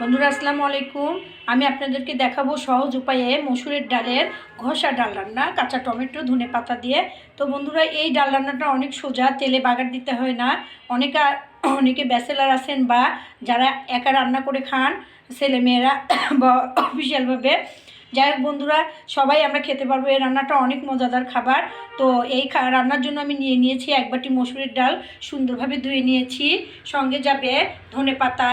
বন্ধুরা, আসসালামু আলাইকুম। আমি আপনাদেরকে দেখাবো সহজ উপায়ে মসুরের ডালের ঘষা ডাল রান্না, কাঁচা টমেটো, ধনে পাতা দিয়ে। তো বন্ধুরা, এই ডাল রান্নাটা অনেক সোজা, তেলে বাগার দিতে হয় না। অনেকে অনেকে ব্যাচেলার আছেন বা যারা একা রান্না করে খান, ছেলেমেয়েরা বা অফিসিয়ালভাবে। যাই হোক বন্ধুরা, সবাই আমরা খেতে পারব। এই রান্নাটা অনেক মজাদার খাবার। তো এই রান্নার জন্য আমি নিয়ে নিয়েছি এক বাটি মসুরের ডাল। সুন্দরভাবে ধুয়ে নিয়েছি। সঙ্গে যাবে ধনে পাতা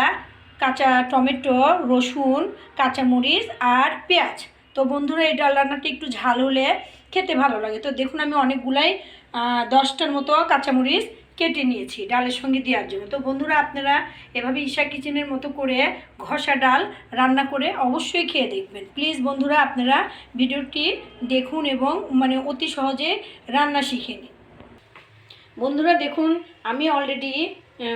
কাঁচা টমেটো, রসুন, কাঁচামরিচ আর পেঁয়াজ। তো বন্ধুরা এই ডাল রান্নাটা একটু ঝাল হলে খেতে ভালো লাগে। তো দেখুন, আমি অনেকগুলাই দশটার মতো কাঁচামরিচ কেটে নিয়েছি ডালের সঙ্গে দেওয়ার জন্য। তো বন্ধুরা, আপনারা এভাবে ঈশা কিচেনের মতো করে ঘষা ডাল রান্না করে অবশ্যই খেয়ে দেখবেন। প্লিজ বন্ধুরা, আপনারা ভিডিওটি দেখুন এবং মানে অতি সহজে রান্না শিখে নিন। বন্ধুরা, দেখুন, আমি অলরেডি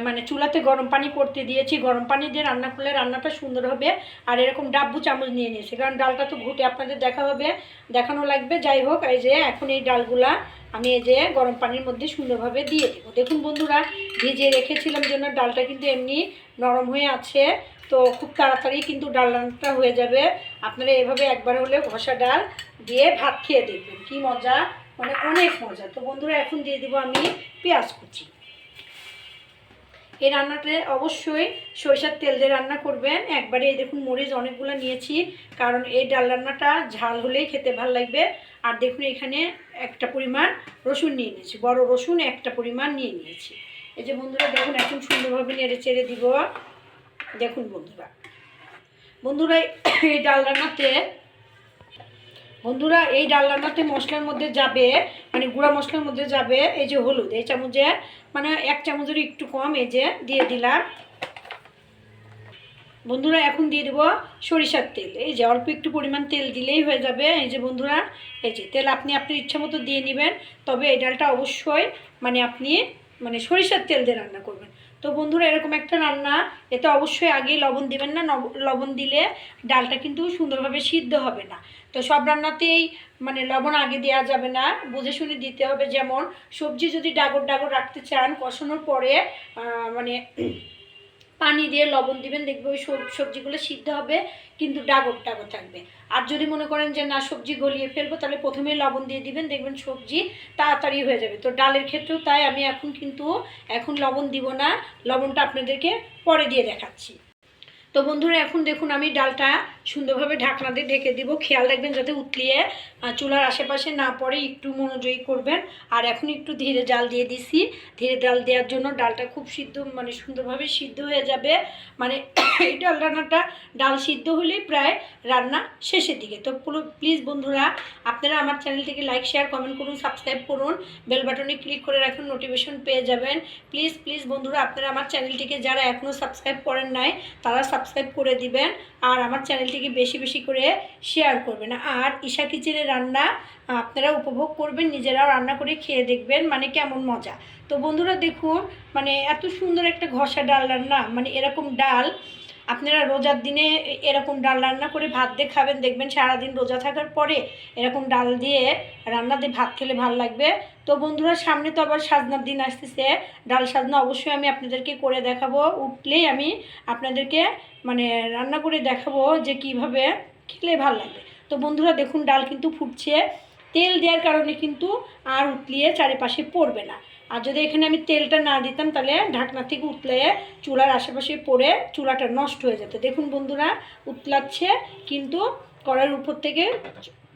মানে চুলাতে গরম পানি করতে দিয়েছি। গরম পানি দিয়ে রান্না করলে রান্নাটা সুন্দর হবে। আর এরকম ডাব্বু চামচ নিয়ে নিয়েছি। কারণ ডালটা তো ঘুটে আপনাদের দেখা হবে, দেখানো লাগবে। যাই হোক, এই যে এখন এই ডালগুলা আমি এই যে গরম পানির মধ্যে সুন্দরভাবে দিয়ে দেবো। দেখুন বন্ধুরা, ভিজিয়ে রেখেছিলাম জন্য ডালটা কিন্তু এমনি নরম হয়ে আছে। তো খুব তাড়াতাড়ি কিন্তু ডাল রান্নাটা হয়ে যাবে। আপনারা এভাবে একবার হলে ঘষা ডাল দিয়ে ভাত খেয়ে দেখবেন। কি মজা! মানে অনেক মজা। তো বন্ধুরা, এখন দিয়ে দিব আমি পেঁয়াজ কুচি। এই রান্নাটা অবশ্যই সরিষার তেল দিয়ে রান্না করবেন। একবারে এই দেখুন মরিচ অনেকগুলো নিয়েছি, কারণ এই ডাল রান্নাটা ঝাল হলেই খেতে ভালো লাগবে। আর দেখুন এখানে একটা পরিমাণ রসুন নিয়ে নিয়েছি, বড় রসুন একটা পরিমাণ নিয়ে নিয়েছি। এই যে বন্ধুরা, দেখুন এখন সুন্দরভাবে নেড়ে চেড়ে দিব। দেখুন বন্ধুরা। বন্ধুরা, এই ডাল রান্নাতে বন্ধুরা, এই ডাল রান্নাতে মশলার মধ্যে যাবে মানে গুঁড়া মশলার মধ্যে যাবে এই যে হলুদ, এই চামচে মানে এক চামচের একটু কম এই যে দিয়ে দিলাম। বন্ধুরা, এখন দিয়ে দেবো সরিষার তেল। এই যে অল্প একটু পরিমাণ তেল দিলেই হয়ে যাবে। এই যে বন্ধুরা, এই যে তেল আপনি আপনার ইচ্ছা মতো দিয়ে নেবেন, তবে এই ডালটা অবশ্যই মানে আপনি মানে সরিষার তেল দিয়ে রান্না করবেন। তো বন্ধুরা, এরকম একটা রান্না, এতে অবশ্যই আগেই লবণ দিবেন না লবণ দিলে ডালটা কিন্তু সুন্দরভাবে সিদ্ধ হবে না। তো সব রান্নাতেই মানে লবণ আগে দেওয়া যাবে না। বুঝে শুনে দিতে হবে যেমন সবজি যদি ডাগর ডাগর রাখতে চান, কষানোর পরে মানে পানি দিয়ে লবণ দিবেন, দেখবে ওই সব- সবজিগুলো সিদ্ধ হবে, কিন্তু ডাগর ডাগর থাকবে। আর যদি মনে করেন যে না, সবজি গলিয়ে ফেলব, তাহলে প্রথমেই লবণ দিয়ে দিবেন, দেখবেন সবজি তাড়াতাড়ি হয়ে যাবে। তো ডালের ক্ষেত্রেও তাই, আমি এখন কিন্তু, এখন লবণ দিব না, লবণটা আপনাদেরকে পরে দিয়ে দেখাচ্ছি। তো বন্ধুরা, এখন দেখুন আমি ডালটা সুন্দরভাবে ঢাকনা দিয়ে ঢেকে দিব। খেয়াল রাখবেন যাতে উতলিয়ে চুলার আশেপাশে না পড়ে, একটু মনোযোগী করবেন। আর এখন একটু ধীরে জাল দিয়ে দিছি। ধীরে ডাল দেওয়ার জন্য ডালটা খুব সিদ্ধ মানে সুন্দরভাবে সিদ্ধ হয়ে যাবে। মানে এই ডাল রান্নাটা, ডাল সিদ্ধ হলেই প্রায় রান্না শেষের দিকে। তো প্লিজ বন্ধুরা, আপনারা আমার চ্যানেলটিকে লাইক, শেয়ার, কমেন্ট করুন, সাবস্ক্রাইব করুন। বেল বাটনে ক্লিক করে রাখুন, নোটিফিকেশন পেয়ে যাবেন। প্লিজ প্লিজ বন্ধুরা, আপনারা আমার চ্যানেলটিকে যারা এখনও সাবস্ক্রাইব করেন নাই, তারা সাবস্ক্রাইব করে দিবেন আর আমার চ্যানেলটিকে বেশি বেশি করে শেয়ার করবেন। আর ঈশা কিচেনের রান্না আপনারা উপভোগ করবেন, নিজেরাও রান্না করে খেয়ে দেখবেন মানে কেমন মজা। তো বন্ধুরা দেখুন মানে এত সুন্দর একটা ঘষা ডাল রান্না মানে এরকম ডাল আপনারা রোজার দিনে এরকম ডাল রান্না করে ভাত দিয়ে খাবেন, দেখবেন সারাদিন রোজা থাকার পরে এরকম ডাল দিয়ে রান্না দিয়ে ভাত খেলে ভালো লাগবে। তো বন্ধুরা, সামনে তো আবার সাজনার দিন আসতেছে। ডাল সাজনা অবশ্যই আমি আপনাদেরকে করে দেখাবো। উঠলেই আমি আপনাদেরকে মানে রান্না করে দেখাবো যে কীভাবে খেলে ভালো লাগবে। তো বন্ধুরা, দেখুন ডাল কিন্তু ফুটছে। তেল দেওয়ার কারণে কিন্তু আর উতলিয়ে চারিপাশে পড়বে না। আর যদি এখানে আমি তেলটা না দিতাম, তাহলে ঢাকনা থেকে উতলে চুলার আশেপাশে পড়ে চুলাটা নষ্ট হয়ে যেত। দেখুন বন্ধুরা, উতলাচ্ছে, কিন্তু কড়ার উপর থেকে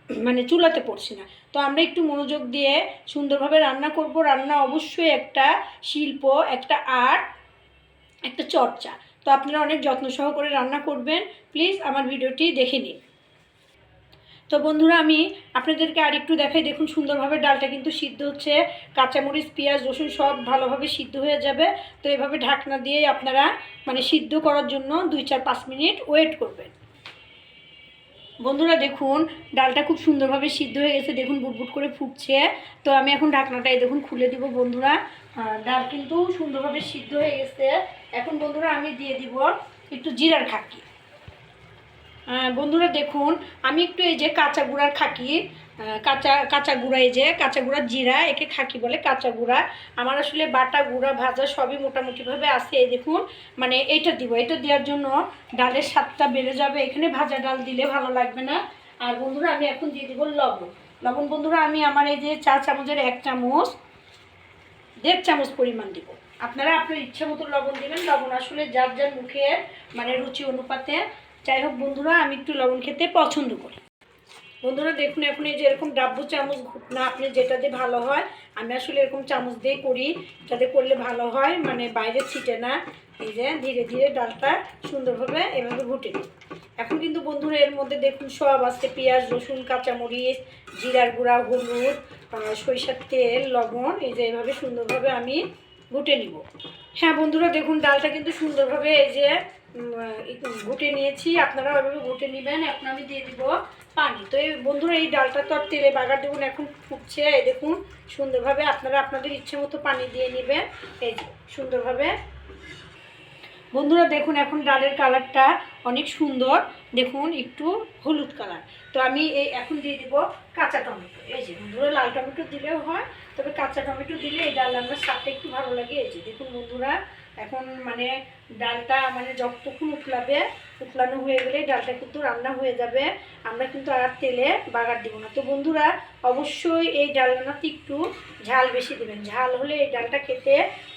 মানে চুলাতে পড়ছে না। তো আমরা একটু মনোযোগ দিয়ে সুন্দরভাবে রান্না করব। রান্না অবশ্যই একটা শিল্প, একটা আর্ট, একটা চর্চা। তো আপনারা অনেক যত্ন সহকারে রান্না করবেন। প্লিজ আমার ভিডিওটি দেখে নিন। তো বন্ধুরা, আমি আপনাদেরকে আরেকটু দেখাই। দেখুন, সুন্দরভাবে ডালটা কিন্তু সিদ্ধ হচ্ছে। কাঁচামরিচ, পেঁয়াজ, রসুন সব ভালোভাবে সিদ্ধ হয়ে যাবে। তো এভাবে ঢাকনা দিয়ে আপনারা মানে সিদ্ধ করার জন্য দুই, চার, পাঁচ মিনিট ওয়েট করবেন। বন্ধুরা, দেখুন, ডালটা খুব সুন্দরভাবে সিদ্ধ হয়ে গেছে। দেখুন, বুটবুট করে ফুটছে। তো আমি এখন ঢাকনাটাই দেখুন খুলে দিব বন্ধুরা। ডাল কিন্তু সুন্দরভাবে সিদ্ধ হয়ে গেছে। এখন বন্ধুরা, আমি দিয়ে দিব একটু জিরার খাকি। বন্ধুরা দেখুন, আমি একটু এই যে কাঁচা গুঁড়ার খাকি কাঁচা কাঁচা গুঁড়া এই যে, কাঁচা গুঁড়া জিরা, একে খাকি বলে কাঁচা গুঁড়া। আমার আসলে বাটা, গুঁড়া, ভাজা সবই মোটামুটিভাবে আছে, এই দেখুন। মানে এইটা দিব এটা দেওয়ার জন্য ডালের স্বাদটা বেড়ে যাবে। এখানে ভাজা ডাল দিলে ভালো লাগবে না। আর বন্ধুরা, আমি এখন দিয়ে দিব লবণ। লবণ বন্ধুরা, আমি আমার এই যে চা চামচের এক চামচ, দেড় চামচ পরিমাণ দিব। আপনারা আপনার ইচ্ছা মতো লবণ দেবেন। লবণ আসলে যার যার মুখে মানে রুচি অনুপাতে যাই হোক বন্ধুরা, আমি একটু লবণ খেতে পছন্দ করি। বন্ধুরা, দেখুন, এখন এই যে এরকম ডাব্বু চামচ না আপনি যেটাতে ভালো হয়, আমি আসলে এরকম চামচ দিয়ে করি, যাতে করলে ভালো হয় মানে বাইরে ছিটে না। এই যে, ধীরে ধীরে ডালটা সুন্দরভাবে এভাবে ঘুটে দিই এখন কিন্তু বন্ধুরা, এর মধ্যে দেখুন, সব আছে, পেঁয়াজ, রসুন, কাঁচামরিচ, জিরার গুঁড়া, হলুদ সরিষার তেল, লবণ, এই যে এভাবে সুন্দরভাবে আমি ঘুটে নিব। হ্যাঁ বন্ধুরা, দেখুন, ডালটা কিন্তু সুন্দরভাবে এই যে ঘুটে নিয়েছি, আপনারা ওইভাবে ঘুটে নেবেন, এখন আমি দিয়ে দিব পানি। তো এই বন্ধুরা, এই ডালটা তো আর তেলে বাগার দেখুন এখন ফুটছে, এই দেখুন, সুন্দরভাবে আপনারা আপনাদের ইচ্ছে মতো পানি দিয়ে নেবেন, এই সুন্দরভাবে। বন্ধুরা, দেখুন, এখন ডালের কালারটা অনেক সুন্দর, দেখুন, একটু হলুদ কালার। তো আমি এই এখন দিয়ে দিব কাঁচা টমেটো। এই যে বন্ধুরা, লাল টমেটো দিলেও হয়, তবে কাঁচা টমেটো দিলে এই ডাল রান্নার স্বাদটা একটু ভালো লাগে। এই যে দেখুন, বন্ধুরা এখন মানে ডালটা মানে যতক্ষণ উঠলাবে উঠলানো হয়ে গেলে ডালটা কিন্তু রান্না হয়ে যাবে। আমরা কিন্তু আর তেলে বাগার দিব না। তো বন্ধুরা, অবশ্যই এই ডাল রান্নাতে একটু ঝাল বেশি দেবেন। ঝাল হলে এই ডালটা খেতে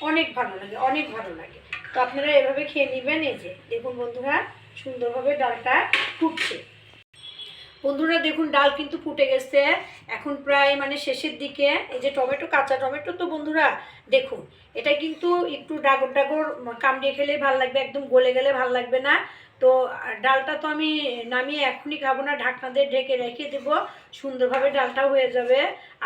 অনেক ভালো লাগে, অনেক ভালো লাগে। তো আপনারা এভাবে খেয়ে নেবেন, এই যে দেখুন বন্ধুরা, সুন্দরভাবে ডালটা ফুটছে। বন্ধুরা দেখুন, ডাল কিন্তু ফুটে গেছে। এখন প্রায় মানে শেষের দিকে, এই যে টমেটো, কাঁচা টমেটো তো বন্ধুরা, দেখুন, এটা কিন্তু একটু ডাগর ডাগর কামড়িয়ে খেলে ভালো লাগবে, একদম গলে গেলে ভালো লাগবে না। তো ডালটা তো আমি নামিয়ে এখনই খাব না, ঢাকনা দিয়ে ঢেকে রেখে দেবো, সুন্দরভাবে ডালটা হয়ে যাবে।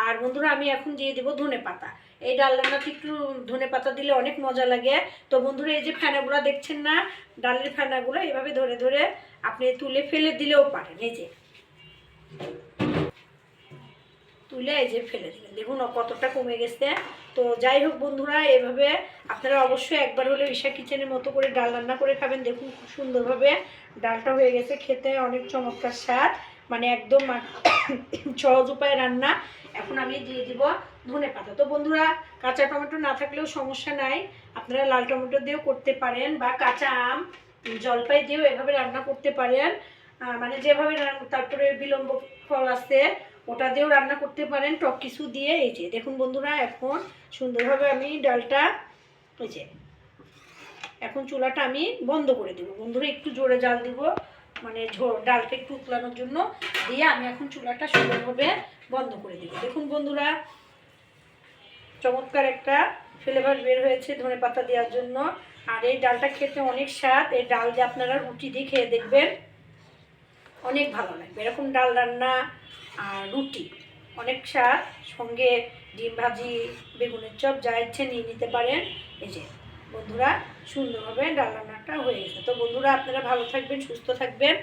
আর বন্ধুরা, আমি এখন দিয়ে দেবো ধনে পাতা। এই ডাল রান্নাতে একটু ধনে পাতা দিলে অনেক মজা লাগে। তো বন্ধুরা, এই যে ফেনাগুলো দেখছেন না, ডালের ফেনাগুলো এভাবে ধরে ধরে আপনি তুলে ফেলে দিলেও পারেন, এই যে। তুলে এই যে ফেলে দিলেন দেখুন কতটা কমে গেছে। তো যাই হোক বন্ধুরা, এভাবে আপনারা অবশ্যই একবার হলে ঈশা কিচেনের মতো করে ডাল রান্না করে খাবেন। দেখুন খুব সুন্দরভাবে ডালটা হয়ে গেছে। খেতে অনেক চমৎকার স্বাদ। মানে একদম সহজ উপায়ে রান্না। এখন আমি দিয়ে দিব ধনে পাতা। তো বন্ধুরা, কাঁচা টমেটো না থাকলেও সমস্যা নাই। আপনারা লাল টমেটো দিয়েও করতে পারেন বা কাঁচা আম, জলপাই দিয়েও এভাবে রান্না করতে পারেন। মানে যেভাবে তারপরে বিলম্ব ফল আছে, ওটা দিয়েও রান্না করতে পারেন, টক কিছু দিয়ে, এই যে, দেখুন বন্ধুরা, এখন সুন্দরভাবে আমি ডালটা, এই যে, এখন চুলাটা আমি বন্ধ করে দেবো। বন্ধুরা, একটু জোরে জাল দিব মানে ডালটা একটু উতলানোর জন্য, দিয়ে আমি এখন চুলাটা সুন্দরভাবে বন্ধ করে দেবো। দেখুন বন্ধুরা, চমৎকার একটা ফ্লেভার বের হয়েছে ধনে পাতা দেওয়ার জন্য। আর এই ডালটা খেতে অনেক স্বাদ, এই ডাল দিয়ে আপনারা রুটি দিয়ে খেয়ে দেখবেন। অনেক ভালো লাগবে এরকম ডাল রান্না আর রুটি, অনেক স্বাদ। সঙ্গে ডিম ভাজি, বেগুনের চপ, যা ইচ্ছে নিয়ে নিতে পারেন। এই যে, বন্ধুরা, সুন্দরভাবে ডাল রান্নাটা হয়ে গেছে। তো বন্ধুরা, আপনারা ভালো থাকবেন, সুস্থ থাকবেন।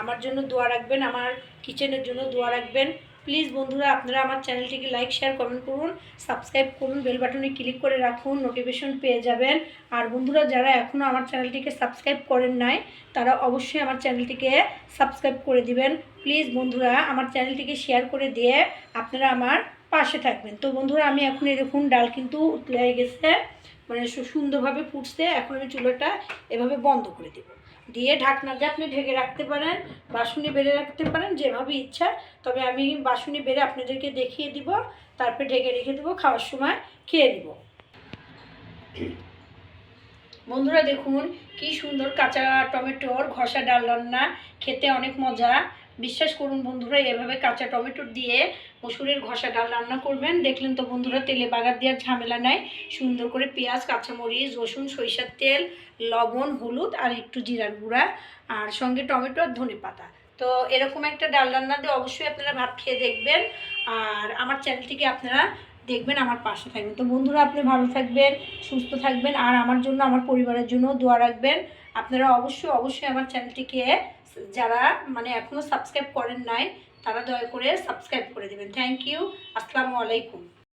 আমার জন্য দোয়া রাখবেন, আমার কিচেনের জন্য দোয়া রাখবেন। প্লিজ বন্ধুরা, আপনারা আমার চ্যানেলটিকে লাইক শেয়ার কমেন্ট করুন সাবস্ক্রাইব করুন বেল বাটনে ক্লিক করে রাখুন নোটিফিকেশন পেয়ে যাবেন। আর বন্ধুরা, যারা এখনও আমার চ্যানেলটিকে সাবস্ক্রাইব করেন নাই, তারা অবশ্যই আমার চ্যানেলটিকে সাবস্ক্রাইব করে দিবেন। প্লিজ বন্ধুরা, আমার চ্যানেলটিকে শেয়ার করে দিয়ে আপনারা আমার পাশে থাকবেন। তো বন্ধুরা, আমি এখন দেখুন, ডাল কিন্তু উতলে গেছে মানে সুন্দরভাবে ফুটছে। এখন আমি চুলাটা এভাবে বন্ধ করে দেব। দিয়ে ঢাকনা দিয়ে আপনি ঢেকে রাখতে পারেন, বাসুনি বেড়ে রাখতে পারেন, যেভাবে ইচ্ছা। তবে আমি বাসুনি বেড়ে আপনাদেরকে দেখিয়ে দিব, তারপরে ঢেকে রেখে দেবো, খাওয়ার সময় খেয়ে নেব। বন্ধুরা দেখুন, কি সুন্দর কাঁচা টমেটোর ঘষা ডাল রান্না, খেতে অনেক মজা। বিশ্বাস করুন বন্ধুরা, এভাবে কাঁচা টমেটো দিয়ে মসুরের ঘষা ডাল রান্না করবেন। দেখলেন তো বন্ধুরা, তেলে বাগার দেওয়ার ঝামেলা নাই। সুন্দর করে পেঁয়াজ, কাঁচামরিচ, রসুন, সরিষার তেল, লবণ, হলুদ আর একটু জিরার গুঁড়া আর সঙ্গে টমেটো আর ধনে পাতা। তো এরকম একটা ডাল রান্না দিয়ে অবশ্যই আপনারা ভাত খেয়ে দেখবেন আর আমার চ্যানেলটিকে আপনারা দেখবেন, আমার পাশে থাকবেন। তো বন্ধুরা, আপনি ভালো থাকবেন, সুস্থ থাকবেন আর আমার জন্য, আমার পরিবারের জন্য দোয়া রাখবেন। আপনারা অবশ্যই অবশ্যই আমার চ্যানেলটিকে যারা মানে এখনও সাবস্ক্রাইব করেন নাই, তারা দয়া করে সাবস্ক্রাইব করে দেবেন। থ্যাংক ইউ আসসালামু আলাইকুম।